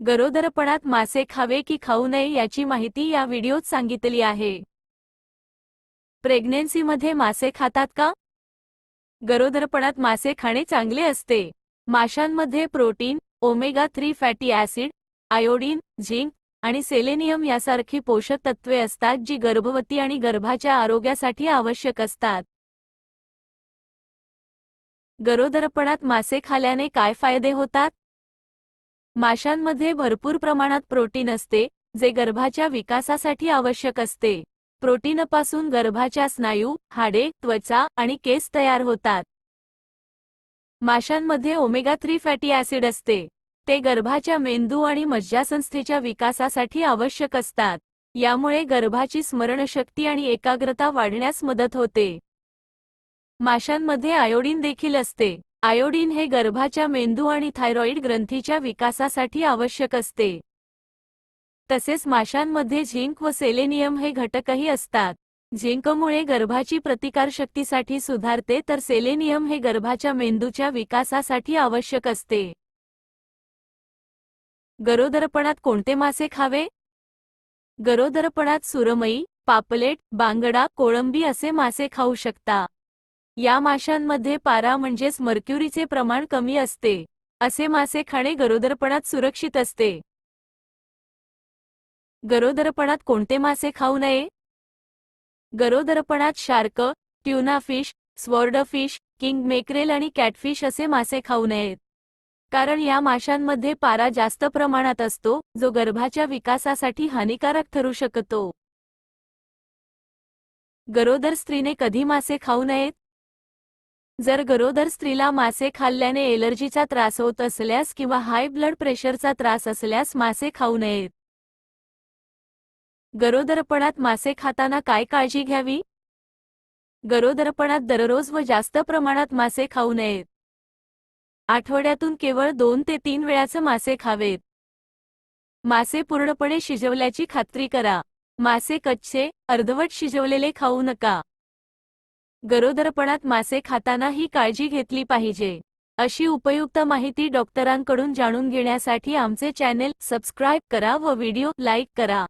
गरोदरपणात मासे खावे की खाऊ नये याची माहिती या व्हिडिओत सांगितली आहे. प्रेग्नेन्सीमध्ये मासे खातात का? गरोदरपणात मासे खाणे चांगले असते. माशांमध्ये protein omega three fatty acid iodine zinc आणि सेलेनियम यासारखी पोषक तत्वे असतात जी गर्भवती आणि गर्भाच्या आरोग्यासाठी आवश्यक असतात. गरोदरपणात मासे खाल्याने काय फायदे होतात? माशांमध्ये भरपूर प्रमाणात प्रोटीन असते जे गर्भाच्या विकासासाठी आवश्यक असते. प्रोटीनपासून गर्भाच्या स्नायू हाडे त्वचा आणि केस तयार होतात. माशांमध्ये ओमेगा थ्री फॅटी ॲसिड असते. ते गर्भाच्या मेंदू आणि मज्जासंस्थेच्या विकासासाठी आवश्यक असतात. यामुळे गर्भाची स्मरणशक्ती आणि एकाग्रता वाढण्यास मदत होते. माशांमध्ये आयोडीन देखील असते. आयोडीन हे गर्भाच्या मेंदू आणि थायरॉईड ग्रंथीच्या विकासासाठी आवश्यक असते. तसेच माशांमध्ये झिंक व सेलेनियम हे घटकही असतात. झिंकमुळे गर्भाची प्रतिकारशक्तीसाठी सुधारते तर सेलेनियम हे गर्भाच्या मेंदूच्या विकासासाठी आवश्यक असते. गरोदरपणात कोणते मासे खावे? गरोदरपणात सुरमई पापलेट बांगडा कोळंबी असे मासे खाऊ शकता. या माशांमध्ये पारा म्हणजेच मर्क्युरीचे प्रमाण कमी असते. असे मासे खाणे गरोदरपणात सुरक्षित असते. गरोदरपणात कोणते मासे खाऊ नये? गरोदरपणात shark tuna fish swordfish king mackerel आणि कॅटफिश असे मासे खाऊ नयेत. कारण या माशांमध्ये पारा जास्त प्रमाणात असतो जो गर्भाच्या विकासासाठी हानिकारक ठरू शकतो. गरोदर स्त्रीने कधी मासे खाऊ नयेत? जर गरोदर स्त्रीला मासे खाल्ल्याने एलर्जीचा त्रास होत असल्यास किंवा हाय ब्लड प्रेशरचा त्रास असल्यास मासे खाऊ नयेत. गरोदरपणात मासे खाताना काय काळजी घ्यावी? गरोदरपणात दररोज व जास्त प्रमाणात मासे खाऊ नयेत. आठवड्यातून केवळ दोन ते तीन वेळाचं मासे खावेत. मासे पूर्णपणे शिजवल्याची खात्री करा. मासे कच्चे अर्धवट शिजवलेले खाऊ नका. गरोदरपणात मासे खाताना ही काळजी घेतली पाहिजे. अशी उपयुक्त माहिती डॉक्टरांकडून जाणून घेण्यासाठी आमचे चॅनेल सबस्क्राईब करा व व्हिडिओ लाईक करा.